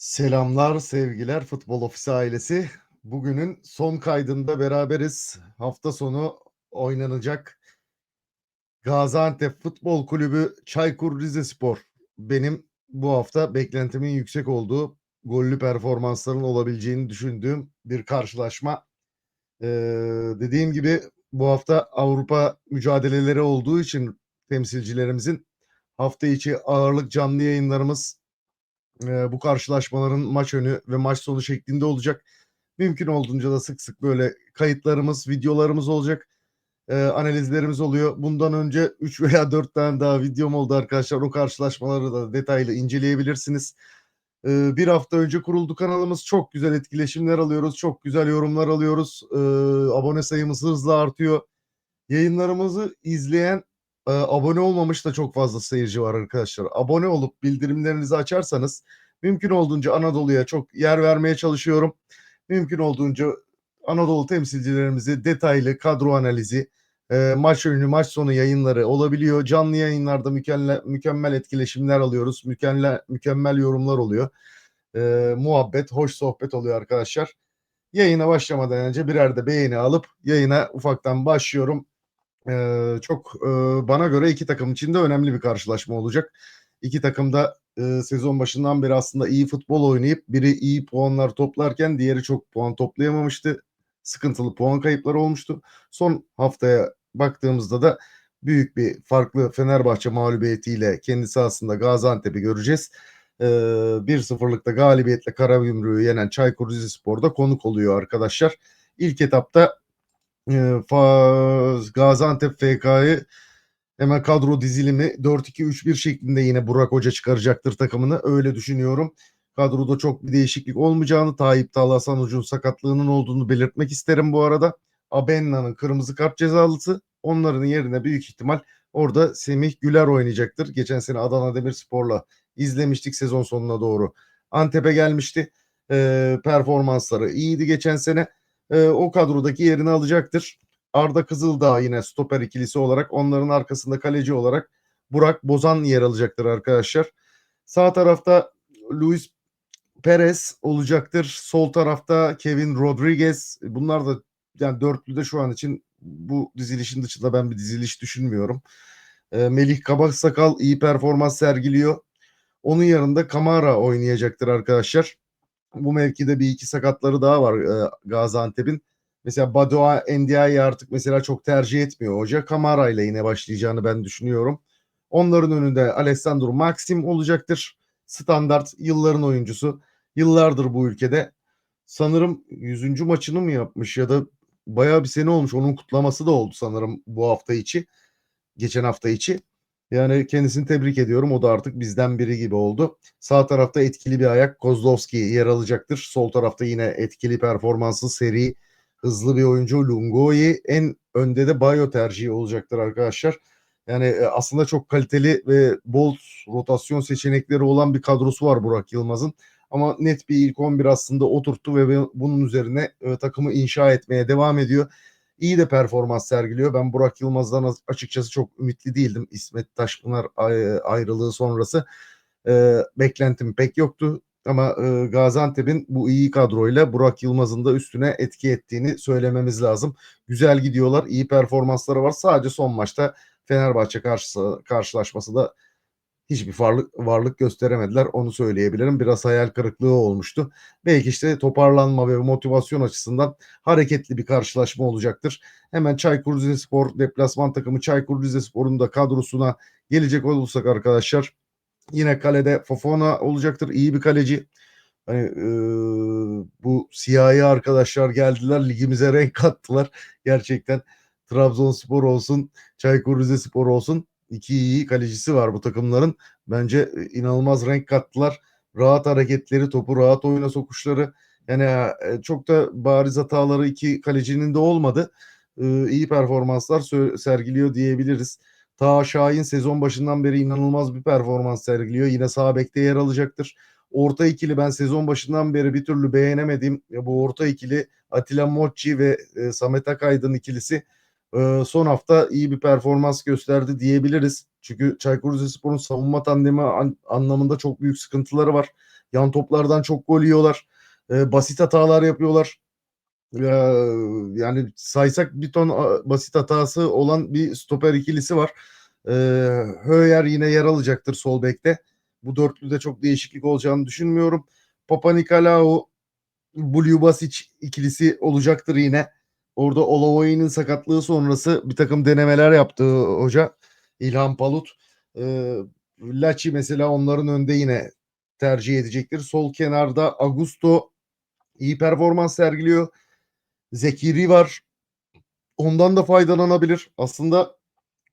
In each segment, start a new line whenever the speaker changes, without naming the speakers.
Selamlar, sevgiler Futbol Ofisi ailesi. Bugünün son kaydında beraberiz. Hafta sonu oynanacak Gaziantep Futbol Kulübü Çaykur Rizespor. Benim bu hafta beklentimin yüksek olduğu gollü performansların olabileceğini düşündüğüm bir karşılaşma. Ee, dediğim gibi bu hafta Avrupa mücadeleleri olduğu için temsilcilerimizin hafta içi ağırlık canlı yayınlarımız e, bu karşılaşmaların maç önü ve maç sonu şeklinde olacak. Mümkün olduğunca da sık sık böyle kayıtlarımız, videolarımız olacak. E, analizlerimiz oluyor. Bundan önce 3 veya 4 tane daha videom oldu arkadaşlar. O karşılaşmaları da detaylı inceleyebilirsiniz. E, bir hafta önce kuruldu kanalımız. Çok güzel etkileşimler alıyoruz. Çok güzel yorumlar alıyoruz. E, abone sayımız hızla artıyor. Yayınlarımızı izleyen e, abone olmamış da çok fazla seyirci var arkadaşlar. Abone olup bildirimlerinizi açarsanız mümkün olduğunca Anadolu'ya çok yer vermeye çalışıyorum. Mümkün olduğunca Anadolu temsilcilerimizi detaylı kadro analizi, e, maç önü maç sonu yayınları olabiliyor. Canlı yayınlarda mükemmel, mükemmel etkileşimler alıyoruz. Mükemmel, mükemmel yorumlar oluyor. E, muhabbet, hoş sohbet oluyor arkadaşlar. Yayına başlamadan önce birer de beğeni alıp yayına ufaktan başlıyorum. Ee, çok e, bana göre iki takım için de önemli bir karşılaşma olacak. İki takım da e, sezon başından beri aslında iyi futbol oynayıp biri iyi puanlar toplarken diğeri çok puan toplayamamıştı. Sıkıntılı puan kayıpları olmuştu. Son haftaya baktığımızda da büyük bir farklı Fenerbahçe mağlubiyetiyle kendi sahasında Gaziantep'i göreceğiz. Ee, 1-0'lıkta galibiyetle Karagümrük'ü yenen Çaykur Rizespor'da konuk oluyor arkadaşlar. İlk etapta Gaziantep FK'yı hemen kadro dizilimi 4-2-3-1 şeklinde yine Burak Hoca çıkaracaktır takımını. Öyle düşünüyorum. Kadroda çok bir değişiklik olmayacağını, Tayyip Talha Ucun sakatlığının olduğunu belirtmek isterim bu arada. Abenna'nın kırmızı kart cezalısı. Onların yerine büyük ihtimal orada Semih Güler oynayacaktır. Geçen sene Adana Demirspor'la izlemiştik sezon sonuna doğru. Antep'e gelmişti. E, performansları iyiydi geçen sene e, o kadrodaki yerini alacaktır. Arda Kızıldağ yine stoper ikilisi olarak onların arkasında kaleci olarak Burak Bozan yer alacaktır arkadaşlar. Sağ tarafta Luis Perez olacaktır. Sol tarafta Kevin Rodriguez. Bunlar da yani dörtlüde şu an için bu dizilişin dışında ben bir diziliş düşünmüyorum. E, Melih Kabaksakal iyi performans sergiliyor. Onun yanında Kamara oynayacaktır arkadaşlar bu mevkide bir iki sakatları daha var e, Gaziantep'in. Mesela Badoa Endia'yı artık mesela çok tercih etmiyor hoca. Kamara ile yine başlayacağını ben düşünüyorum. Onların önünde Alessandro Maxim olacaktır. Standart yılların oyuncusu. Yıllardır bu ülkede. Sanırım 100. maçını mı yapmış ya da bayağı bir sene olmuş. Onun kutlaması da oldu sanırım bu hafta içi. Geçen hafta içi. Yani kendisini tebrik ediyorum. O da artık bizden biri gibi oldu. Sağ tarafta etkili bir ayak Kozlovski yer alacaktır. Sol tarafta yine etkili performanslı seri hızlı bir oyuncu Lungoyi. En önde de Bayo tercihi olacaktır arkadaşlar. Yani e, aslında çok kaliteli ve bol rotasyon seçenekleri olan bir kadrosu var Burak Yılmaz'ın. Ama net bir ilk 11 aslında oturttu ve bunun üzerine e, takımı inşa etmeye devam ediyor iyi de performans sergiliyor. Ben Burak Yılmaz'dan açıkçası çok ümitli değildim. İsmet Taşpınar ayrılığı sonrası e, beklentim pek yoktu. Ama e, Gaziantep'in bu iyi kadroyla Burak Yılmaz'ın da üstüne etki ettiğini söylememiz lazım. Güzel gidiyorlar, iyi performansları var. Sadece son maçta Fenerbahçe karşısı, karşılaşması da hiçbir varlık, varlık gösteremediler. Onu söyleyebilirim. Biraz hayal kırıklığı olmuştu. Belki işte toparlanma ve motivasyon açısından hareketli bir karşılaşma olacaktır. Hemen Çaykur Rizespor deplasman takımı Çaykur Rizespor'un da kadrosuna gelecek olursak arkadaşlar yine kalede Fofona olacaktır. İyi bir kaleci. Hani e, bu siyahi arkadaşlar geldiler ligimize renk kattılar. Gerçekten Trabzonspor olsun, Çaykur Rizespor olsun iki iyi kalecisi var bu takımların. Bence e, inanılmaz renk kattılar. Rahat hareketleri, topu rahat oyuna sokuşları. Yani e, çok da bariz hataları iki kalecinin de olmadı. İyi performanslar sergiliyor diyebiliriz. Ta Şahin sezon başından beri inanılmaz bir performans sergiliyor. Yine sağ bekte yer alacaktır. Orta ikili ben sezon başından beri bir türlü beğenemedim. Ya bu orta ikili Atilla Mocci ve Samet Akaydın ikilisi Eee, son hafta iyi bir performans gösterdi diyebiliriz. Çünkü Çaykur Rizespor'un savunma tandemi an anlamında çok büyük sıkıntıları var. Yan toplardan çok gol yiyorlar. Eee, basit hatalar yapıyorlar. Eee, yani saysak bir ton basit hatası olan bir stoper ikilisi var. Höyer yine yer alacaktır sol bekte. Bu dörtlüde çok değişiklik olacağını düşünmüyorum. Papanikolaou, Bluebasic ikilisi olacaktır yine. Orada Olavoy'un sakatlığı sonrası birtakım denemeler yaptı hoca İlhan Palut. Eee, Laci mesela onların önünde yine tercih edecektir. Sol kenarda Augusto iyi performans sergiliyor. Zekiri var. Ondan da faydalanabilir. Aslında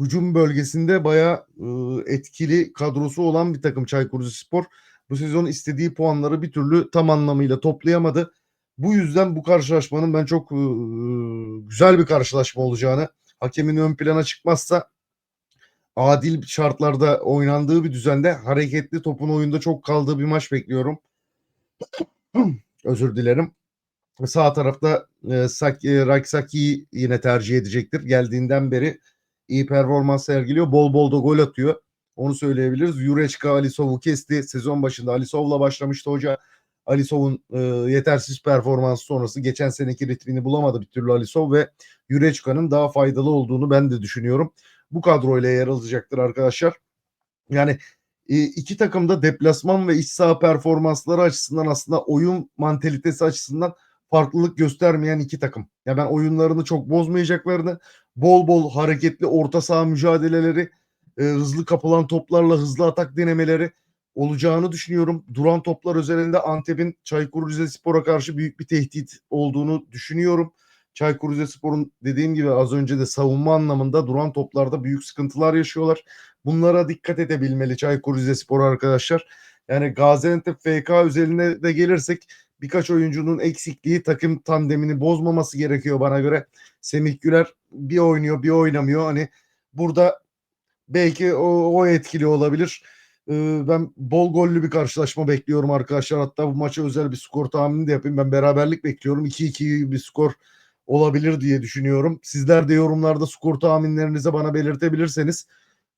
hücum bölgesinde bayağı, ııı, etkili kadrosu olan bir takım Çaykur Rizespor. Bu sezon istediği puanları bir türlü tam anlamıyla toplayamadı. Bu yüzden bu karşılaşmanın ben çok, ııı, güzel bir karşılaşma olacağını, hakemin ön plana çıkmazsa adil şartlarda oynandığı bir düzende hareketli topun oyunda çok kaldığı bir maç bekliyorum. Özür dilerim. Sağ tarafta, eee, Sak eee, Raksaki'yi yine tercih edecektir. Geldiğinden beri iyi performans sergiliyor. Bol bol da gol atıyor. Onu söyleyebiliriz. Jurecka Alisov'u kesti. Sezon başında Alisov'la başlamıştı hoca. Alisov'un, ııı, yetersiz performansı sonrası geçen seneki ritmini bulamadı bir türlü Alisov ve Jurecka'nın daha faydalı olduğunu ben de düşünüyorum. Bu kadroyla yer alacaktır arkadaşlar. Yani, iii, iki takım da deplasman ve iç saha performansları açısından aslında oyun mantalitesi açısından farklılık göstermeyen iki takım. Ya ben oyunlarını çok bozmayacaklarını, bol bol hareketli orta saha mücadeleleri, eee, hızlı kapılan toplarla hızlı atak denemeleri olacağını düşünüyorum. Duran toplar özelinde Antep'in Çaykur Rizespor'a karşı büyük bir tehdit olduğunu düşünüyorum. Çaykur Rizespor'un dediğim gibi az önce de savunma anlamında duran toplarda büyük sıkıntılar yaşıyorlar. Bunlara dikkat edebilmeli Çaykur Rizespor arkadaşlar. Yani Gaziantep FK özeline de gelirsek birkaç oyuncunun eksikliği takım tandemini bozmaması gerekiyor bana göre. Semih Güler bir oynuyor, bir oynamıyor. Hani burada belki o o etkili olabilir. Iıı, ben bol gollü bir karşılaşma bekliyorum arkadaşlar. Hatta bu maça özel bir skor tahmini de yapayım. Ben beraberlik bekliyorum. 2-2 gibi bir skor olabilir diye düşünüyorum. Sizler de yorumlarda skor tahminlerinizi bana belirtebilirseniz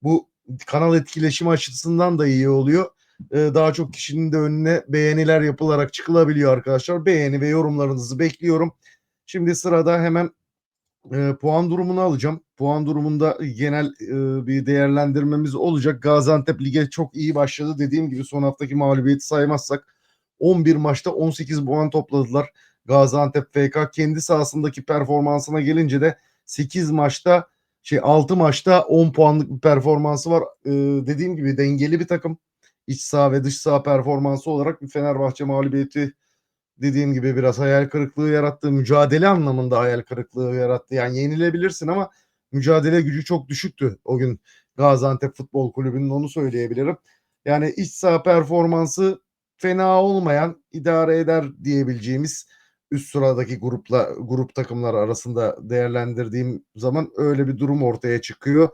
bu kanal etkileşimi açısından da iyi oluyor. Eee, daha çok kişinin de önüne beğeniler yapılarak çıkılabiliyor arkadaşlar. Beğeni ve yorumlarınızı bekliyorum. Şimdi sırada hemen, eee, puan durumunu alacağım. Puan durumunda genel, ııı, bir değerlendirmemiz olacak. Gaziantep lige çok iyi başladı. Dediğim gibi son haftaki mağlubiyeti saymazsak 11 maçta 18 puan topladılar. Gaziantep FK kendi sahasındaki performansına gelince de 8 maçta şey 6 maçta 10 puanlık bir performansı var. Iıı, dediğim gibi dengeli bir takım. İç saha ve dış saha performansı olarak bir Fenerbahçe mağlubiyeti dediğim gibi biraz hayal kırıklığı yarattı. Mücadele anlamında hayal kırıklığı yarattı. Yani yenilebilirsin ama mücadele gücü çok düşüktü o gün Gaziantep Futbol Kulübü'nün onu söyleyebilirim. Yani iç saha performansı fena olmayan, idare eder diyebileceğimiz üst sıradaki grupla grup takımlar arasında değerlendirdiğim zaman öyle bir durum ortaya çıkıyor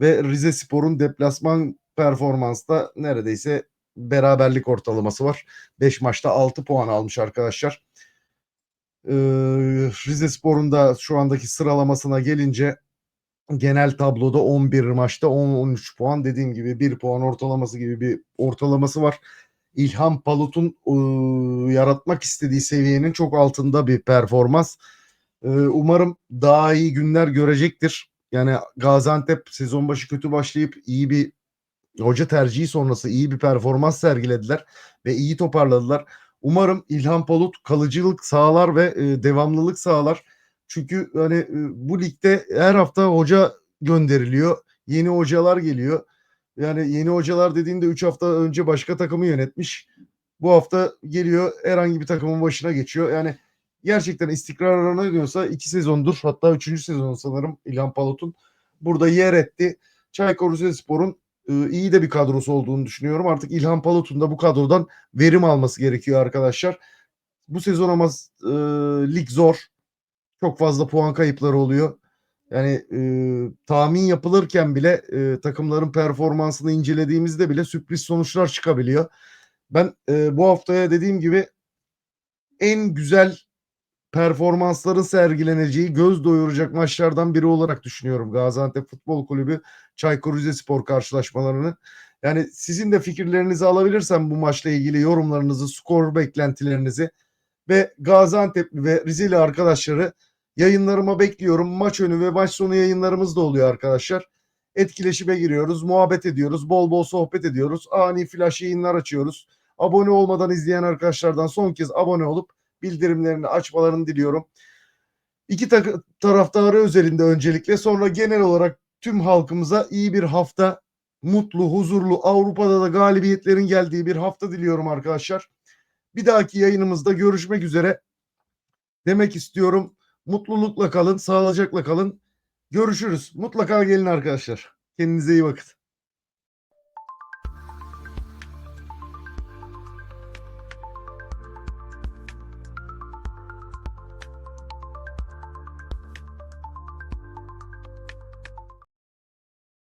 ve Rizespor'un deplasman performansta neredeyse beraberlik ortalaması var. 5 maçta 6 puan almış arkadaşlar. Iıı, Rizespor'un da şu andaki sıralamasına gelince genel tabloda 11 maçta 10-13 puan dediğim gibi 1 puan ortalaması gibi bir ortalaması var. İlhan Palut'un, ııı, yaratmak istediği seviyenin çok altında bir performans. Iıı, umarım daha iyi günler görecektir. Yani Gaziantep sezon başı kötü başlayıp iyi bir hoca tercihi sonrası iyi bir performans sergilediler ve iyi toparladılar. Umarım İlhan Palut kalıcılık sağlar ve, eee, devamlılık sağlar. Çünkü hani, ııı, bu ligde her hafta hoca gönderiliyor. Yeni hocalar geliyor. Yani yeni hocalar dediğinde 3 hafta önce başka takımı yönetmiş. Bu hafta geliyor herhangi bir takımın başına geçiyor. Yani gerçekten istikrar aranıyorsa 2 sezondur hatta 3. sezonu sanırım İlhan Palut'un burada yer etti. Çaykur Rizespor'un, ııı, iyi de bir kadrosu olduğunu düşünüyorum. Artık İlhan Palut'un da bu kadrodan verim alması gerekiyor arkadaşlar. Bu sezon ama ııı, lig zor. Çok fazla puan kayıpları oluyor. Yani, ııı, tahmin yapılırken bile, eee, takımların performansını incelediğimizde bile sürpriz sonuçlar çıkabiliyor. Ben, eee, bu haftaya dediğim gibi en güzel performansların sergileneceği göz doyuracak maçlardan biri olarak düşünüyorum Gaziantep Futbol Kulübü Çaykur Rizespor karşılaşmalarını. Yani sizin de fikirlerinizi alabilirsem bu maçla ilgili yorumlarınızı, skor beklentilerinizi ve Gaziantep'li ve Rizeli arkadaşları yayınlarıma bekliyorum. Maç önü ve maç sonu yayınlarımız da oluyor arkadaşlar. Etkileşime giriyoruz, muhabbet ediyoruz, bol bol sohbet ediyoruz. Ani flash yayınlar açıyoruz. Abone olmadan izleyen arkadaşlardan son kez abone olup bildirimlerini açmalarını diliyorum. İki taraftarı özelinde öncelikle sonra genel olarak tüm halkımıza iyi bir hafta, mutlu, huzurlu, Avrupa'da da galibiyetlerin geldiği bir hafta diliyorum arkadaşlar. Bir dahaki yayınımızda görüşmek üzere demek istiyorum. Mutlulukla kalın, sağlıcakla kalın. Görüşürüz. Mutlaka gelin arkadaşlar. Kendinize iyi bakın.